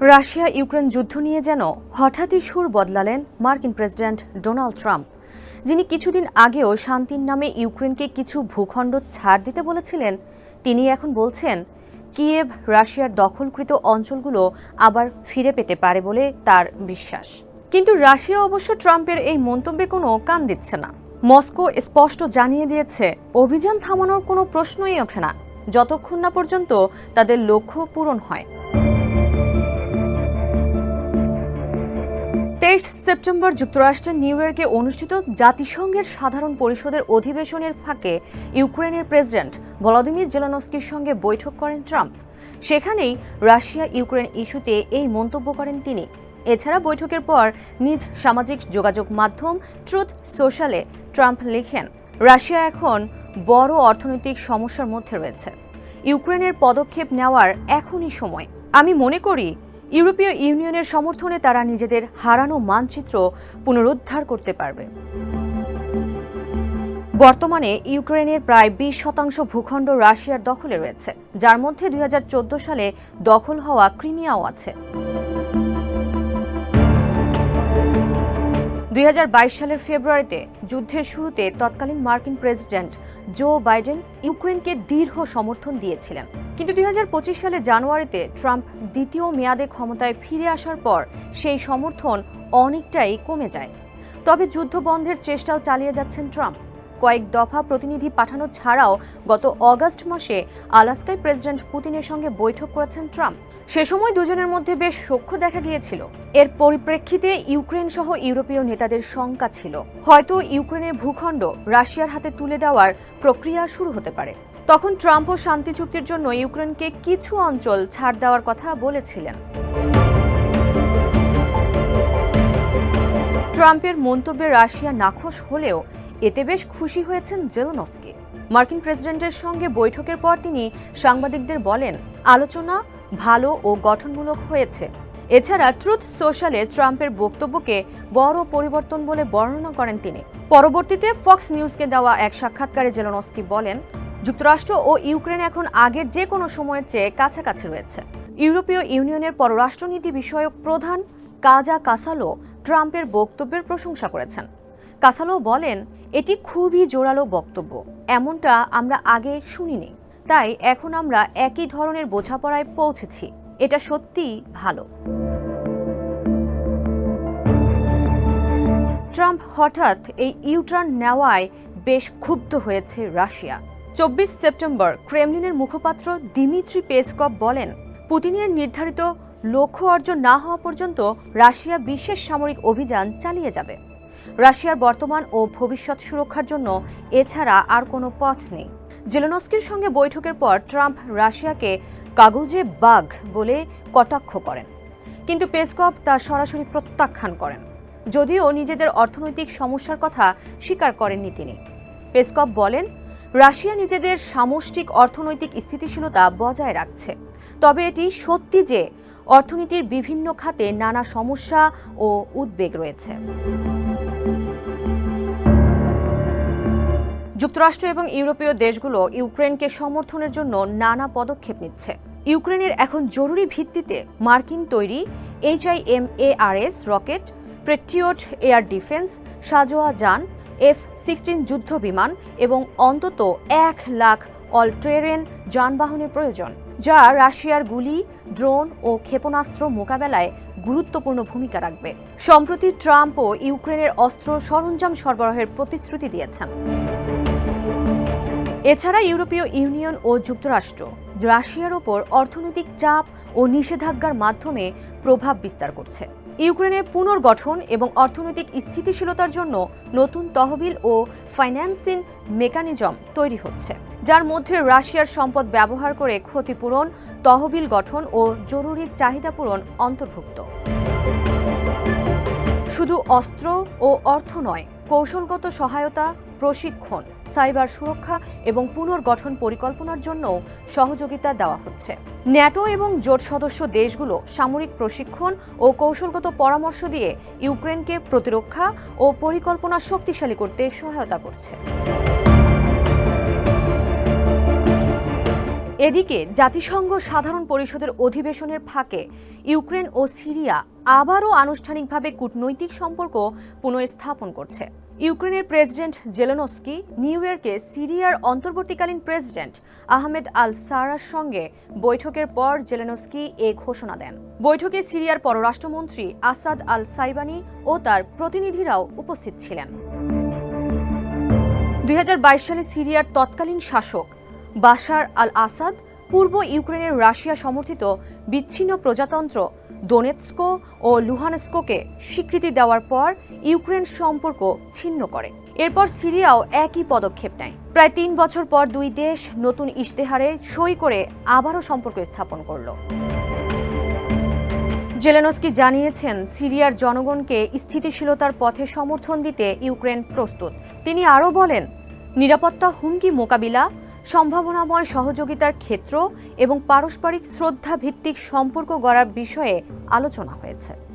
Russia Ukraine যুদ্ধ নিয়ে যেন হঠাৎই সুর বদলালেন মার্কিন প্রেসিডেন্ট ডোনাল্ড ট্রাম্প, যিনি কিছুদিন আগেও শান্তির নামে ইউক্রেনকে কিছু ভূখণ্ড ছাড় দিতে বলেছিলেন। তিনি এখন বলছেন, কিয়েভ রাশিয়ার দখলকৃত অঞ্চলগুলো আবার ফিরে পেতে পারে বলে তার বিশ্বাস। কিন্তু রাশিয়া অবশ্য ট্রাম্পের এই মন্তব্যে কোনো কান দিচ্ছে না। মস্কো স্পষ্ট জানিয়ে দিয়েছে, অভিযান থামানোর কোনো প্রশ্নই ওঠে না। যতক্ষণ না পর্যন্ত তাদের লক্ষ্য পূরণ হয়। তেইশ সেপ্টেম্বর যুক্তরাষ্ট্রের নিউ ইয়র্কে অনুষ্ঠিত জাতিসংঘের সাধারণ পরিষদের অধিবেশনের ফাঁকে ইউক্রেনের প্রেসিডেন্ট ভলাদিমির জেলানস্কির সঙ্গে বৈঠক করেন ট্রাম্প। সেখানেই রাশিয়া ইউক্রেন ইস্যুতে এই মন্তব্য করেন তিনি। এছাড়া বৈঠকের পর নিজ সামাজিক যোগাযোগ মাধ্যম ট্রুথ সোশ্যালে ট্রাম্প লেখেন, রাশিয়া এখন বড় অর্থনৈতিক সমস্যার মধ্যে রয়েছে। ইউক্রেনের পদক্ষেপ নেওয়ার এখনই সময়। আমি মনে করি ইউরোপীয় ইউনিয়নের সমর্থনে তারা নিজেদের হারানো মানচিত্র পুনরুদ্ধার করতে পারবে। বর্তমানে ইউক্রেনের প্রায় বিশ শতাংশ ভূখণ্ড রাশিয়ার দখলে রয়েছে, যার মধ্যে দুই হাজার চোদ্দ সালে দখল হওয়া ক্রিমিয়াও আছে। দুই হাজার বাইশ সালের ফেব্রুয়ারিতে যুদ্ধের শুরুতে তৎকালীন মার্কিন প্রেসিডেন্ট জো বাইডেন ইউক্রেনকে দীর্ঘ সমর্থন দিয়েছিলেন। কিন্তু দুই সালে জানুয়ারিতে ট্রাম্প দ্বিতীয় মেয়াদে ক্ষমতায় ফিরে আসার পর সেই সমর্থন অনেকটাই কমে যায়। তবে যুদ্ধ বন্ধের চেষ্টাও চালিয়ে যাচ্ছেন ট্রাম্প। কয়েক দফা প্রতিনিধি পাঠানো ছাড়াও গত অগাস্ট মাসে আলাস্কায় প্রেসিডেন্ট পুতিনের সঙ্গে বৈঠক করেছেন ট্রাম্প। সে সময় দুজনের মধ্যে বেশ সখ্য দেখা গিয়েছিল। এর পরিপ্রেক্ষিতে ইউক্রেন সহ ইউরোপীয় নেতাদের শঙ্কা ছিল। হয়তো ইউক্রেনের ভূখণ্ড রাশিয়ার হাতে তুলে দেওয়ার প্রক্রিয়া শুরু হতে পারে। তখন ট্রাম্পও শান্তি চুক্তির জন্য ইউক্রেনকে কিছু অঞ্চল ছাড় দেওয়ার কথা বলেছিলেন। ট্রাম্পের মন্তব্যে রাশিয়া নাখোশ হলেও এতে বেশ খুশি হয়েছেন জেলনস্কি। মার্কিন প্রেসিডেন্টের সঙ্গে বৈঠকের পর তিনি সাংবাদিকদের বলেন, আলোচনা ভালো ও গঠনমূলক হয়েছে। এছাড়া ট্রুথ সোশ্যালে ট্রাম্পের বক্তব্যকে বড় পরিবর্তন বলে বর্ণনা করেন তিনি। পরবর্তীতে ফক্স নিউজকে দেওয়া এক সাক্ষাৎকারে জেলনস্কি বলেন, যুক্তরাষ্ট্র ও ইউক্রেন এখন আগের যে কোনো সময়ের চেয়ে কাছাকাছি রয়েছে। ইউরোপীয় ইউনিয়নের পররাষ্ট্রনীতি বিষয়ক প্রধান কাজা কাসালো ট্রাম্পের বক্তব্যের প্রশংসা করেছেন। কাসালো বলেন, এটি খুবই জোরালো বক্তব্য। এমনটা আমরা আগে শুনিনি। তাই এখন আমরা একই ধরনের বোঝাপড়ায় পৌঁছেছি। এটা সত্যিই ভালো। ট্রাম্প হঠাৎ এই ইউটার্ন নেওয়ায় বেশ ক্ষুব্ধ হয়েছে রাশিয়া। চব্বিশ সেপ্টেম্বর ক্রেমলিনের মুখপাত্র দিমিত্রি পেসকপ বলেন, পুতিনের নির্ধারিত লক্ষ্য অর্জন না হওয়া পর্যন্ত রাশিয়া বিশেষ সামরিক অভিযান চালিয়ে যাবে। রাশিয়ার বর্তমান ও ভবিষ্যৎ সুরক্ষার জন্য এছাড়া আর কোনো পথ নেই। জেলেনস্কির সঙ্গে বৈঠকের পর ট্রাম্প রাশিয়াকে কাগজে বাঘ বলে কটাক্ষ করেন। কিন্তু পেসকভ তা সরাসরি প্রত্যাখ্যান করেন। যদিও নিজেদের অর্থনৈতিক সমস্যার কথা স্বীকার করেননি তিনি। পেসকভ বলেন, রাশিয়া নিজেদের সামষ্টিক অর্থনৈতিক স্থিতিশীলতা বজায় রাখছে। তবে এটি সত্যি যে অর্থনীতির বিভিন্ন খাতে নানা সমস্যা ও উদ্বেগ রয়েছে। যুক্তরাষ্ট্র এবং ইউরোপীয় দেশগুলো ইউক্রেনকে সমর্থনের জন্য নানা পদক্ষেপ নিচ্ছে। ইউক্রেনের এখন জরুরি ভিত্তিতে মার্কিন তৈরি HIMARS rocket Patriot air defence সাজোয়া যান, এফ সিক্সটিন যুদ্ধ বিমান এবং অন্তত এক লাখ অলট্রেরেন যানবাহনের প্রয়োজন, যা রাশিয়ার গুলি, ড্রোন ও ক্ষেপণাস্ত্র মোকাবেলায় গুরুত্বপূর্ণ ভূমিকা রাখবে। সম্প্রতি ট্রাম্পও ইউক্রেনের অস্ত্র সরঞ্জাম সরবরাহের প্রতিশ্রুতি দিয়েছেন। এছাড়া ইউরোপীয় ইউনিয়ন ও যুক্তরাষ্ট্র রাশিয়ার ওপর অর্থনৈতিক চাপ ও নিষেধাজ্ঞার মাধ্যমে প্রভাব বিস্তার করছে। ইউক্রেনের পুনর্গঠন এবং অর্থনৈতিক স্থিতিশীলতার জন্য নতুন তহবিল ও ফাইন্যান্সিং মেকানিজম তৈরি হচ্ছে, যার মধ্যে রাশিয়ার সম্পদ ব্যবহার করে ক্ষতিপূরণ, তহবিল গঠন ও জরুরি চাহিদা পূরণ অন্তর্ভুক্ত। শুধু অস্ত্র ও অর্থ নয়, কৌশলগত সহায়তা, প্রশিক্ষণ, সাইবার সুরক্ষা এবং পুনর্গঠন পরিকল্পনার জন্য সহযোগিতা দেওয়া হচ্ছে। ন্যাটো এবং জোট সদস্য দেশগুলো সামরিক প্রশিক্ষণ ও কৌশলগত পরামর্শ দিয়ে ইউক্রেনকে প্রতিরক্ষা ও পরিকল্পনা শক্তিশালী করতে সহায়তা করছে। এদিকে জাতিসংঘ সাধারণ পরিষদের অধিবেশনের ফাঁকে ইউক্রেন ও সিরিয়া আবারও আনুষ্ঠানিকভাবে কূটনৈতিক সম্পর্ক পুনঃস্থাপন করছে। ইউক্রেনের প্রেসিডেন্ট জেলেনস্কি নিউ ইয়র্কে সিরিয়ার অন্তর্বর্তীকালীন প্রেসিডেন্ট আহমেদ আল সারার সঙ্গে বৈঠকের পর জেলেনস্কি এ ঘোষণা দেন। বৈঠকে সিরিয়ার পররাষ্ট্রমন্ত্রী আসাদ আল সাইবানি ও তার প্রতিনিধিরাও উপস্থিত ছিলেন। দু হাজার বাইশ সালে সিরিয়ার তৎকালীন শাসক বাশার আল আসাদ পূর্ব ইউক্রেনের রাশিয়া সমর্থিত বিচ্ছিন্ন প্রজাতন্ত্র দোনেৎস্কো ও লুহানস্কোকে স্বীকৃতি দেওয়ার পর ইউক্রেন সম্পর্ক ছিন্ন করে। এরপর সিরিয়াও একই পদক্ষেপ নেয়। প্রায় তিন বছর পর দুই দেশ নতুন ইশতেহারে সই করে আবারও সম্পর্ক স্থাপন করল। জেলেনস্কি জানিয়েছেন, সিরিয়ার জনগণকে স্থিতিশীলতার পথে সমর্থন দিতে ইউক্রেন প্রস্তুত। তিনি আরও বলেন, নিরাপত্তা হুমকি মোকাবিলা সম্ভাবনাময় সহযোগিতার ক্ষেত্র এবং পারস্পরিক শ্রদ্ধা ভিত্তিক সম্পর্ক গড়ার বিষয়ে আলোচনা হয়েছে।